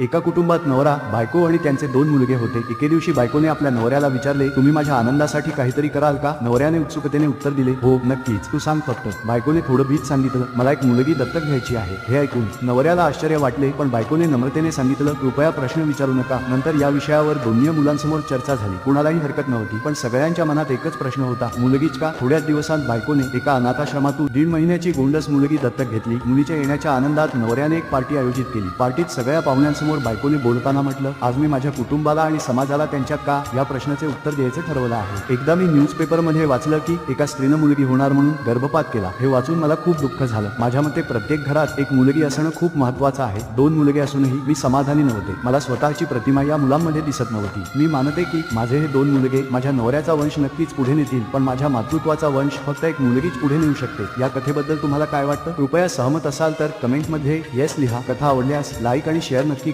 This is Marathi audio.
एका कुटुंबात नवरा बायको आणि त्यांचे दोन मुलगे होते. एके दिवशी बायकोने आपल्या नवऱ्याला विचारले तुम्ही माझ्या आनंदासाठी काहीतरी कराल का? नवऱ्याने उत्सुकतेने उत्तर दिले हो नक्कीच. तू सांग फक्त. बायकोने थोडं भीत सांगितलं मला एक मुलगी दत्तक घ्यायची आहे. हे ऐकून नवऱ्याला आश्चर्य वाटले पण बायकोने नम्रतेने सांगितलं कृपया प्रश्न विचारू नका. नंतर या विषयावर दोन्ही मुलांसमोर चर्चा झाली. कुणालाही हरकत नव्हती पण सगळ्यांच्या मनात एकच प्रश्न होता मुलगीच का? थोड्याच दिवसात बायकोने एका अनाथाश्रमातून दीड महिन्याची गोंडस मुलगी दत्तक घेतली. मुलीच्या येण्याच्या आनंदात नवऱ्याने एक पार्टी आयोजित केली. पार्टीत सगळ्या पाहुण्यांसमोर बायकोने बोलताना म्हटलं आज मी माझ्या कुटुंबाला आणि समाजाला त्यांच्या का या प्रश्नाचे उत्तर द्यायचे ठरवलं आहे? एकदा मी न्यूजपेपरमध्ये वाचलं की एका स्त्रीनं मुलगी होणार म्हणून गर्भपात केला. हे वाचून मला खूप दुःख झालं. माझ्या मते प्रत्येक घरात एक मुलगी असणं खूप महत्वाचं आहे. दोन मुलगे असूनही मी समाधानी नव्हते. मला स्वतःची प्रतिमा या मुलांमध्ये दिसत नव्हती. मी मानते की माझे हे दोन मुलगे माझ्या नवऱ्याचा वंश नक्कीच पुढे नेतील पण माझ्या मातृत्वाचा वंश फक्त एक मुलगीच पुढे नेऊ शकते. या कथेबद्दल तुम्हाला काय वाटतं? कृपया सहमत असाल तर कमेंटमध्ये येस लिहा. कथा आवडल्यास लाईक आणि शेअर नक्की